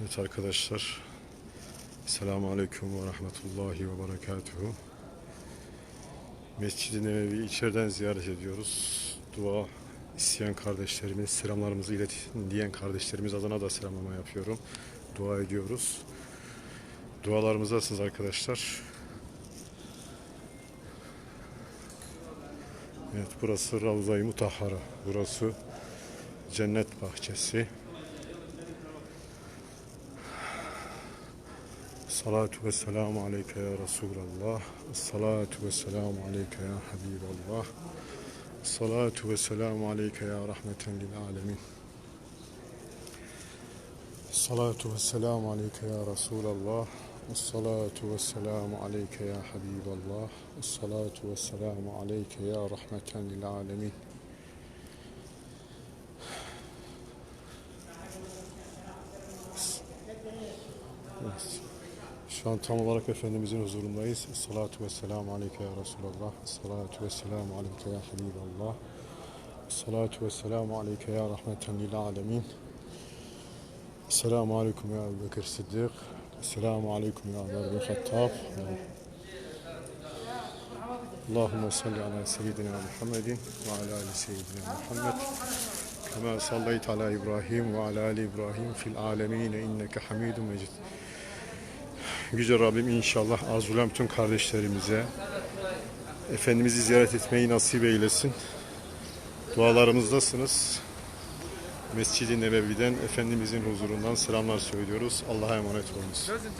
Evet arkadaşlar. Selamun Aleyküm ve Rahmetullahi ve Berekatuhu. Mescid-i Nebevi içeriden ziyaret ediyoruz. Dua isteyen kardeşlerimiz selamlarımızı iletin diyen kardeşlerimiz adına da selamlama yapıyorum. Dua ediyoruz. Dualarımızdasınız arkadaşlar. Evet burası Ravza-i Mutahhara. Burası cennet bahçesi. Salatu ve selamu aleyke ya Resulallah. Salatu ve selamu aleyke ya Habiballah. Salatu ve selamu aleyke ya rahmeten lil alemin. Salatu ve selamu aleyke ya Resulallah. Salatu ve selamu aleyke ya Habiballah. Salatu ve selamu aleyke ya rahmeten lil alemin. Evet. Şu an tam olarak Efendimizin huzurundayız. Salatu ve selamu aleyke ya Resulallah. Salatu ve selamu aleyke ya Habiballah. Salatu ve selamu aleyke ya rahmeten lil alemin. Selamu aleyküm ya Bekir Sıddık. Selamu aleyküm ya Ömer bin Hattab. Allahümme salli ala seyyidina Muhammedin ve ala ali seyyidina Muhammed. Kema sallayt ala İbrahim ve ala ali İbrahim fil alemine inneke hamidun mecid. Yüce Rabbim inşallah arzulan bütün kardeşlerimize Efendimiz'i ziyaret etmeyi nasip eylesin. Dualarımızdasınız. Mescid-i Nebevi'den Efendimizin huzurundan selamlar söylüyoruz. Allah'a emanet olunuz. Gözün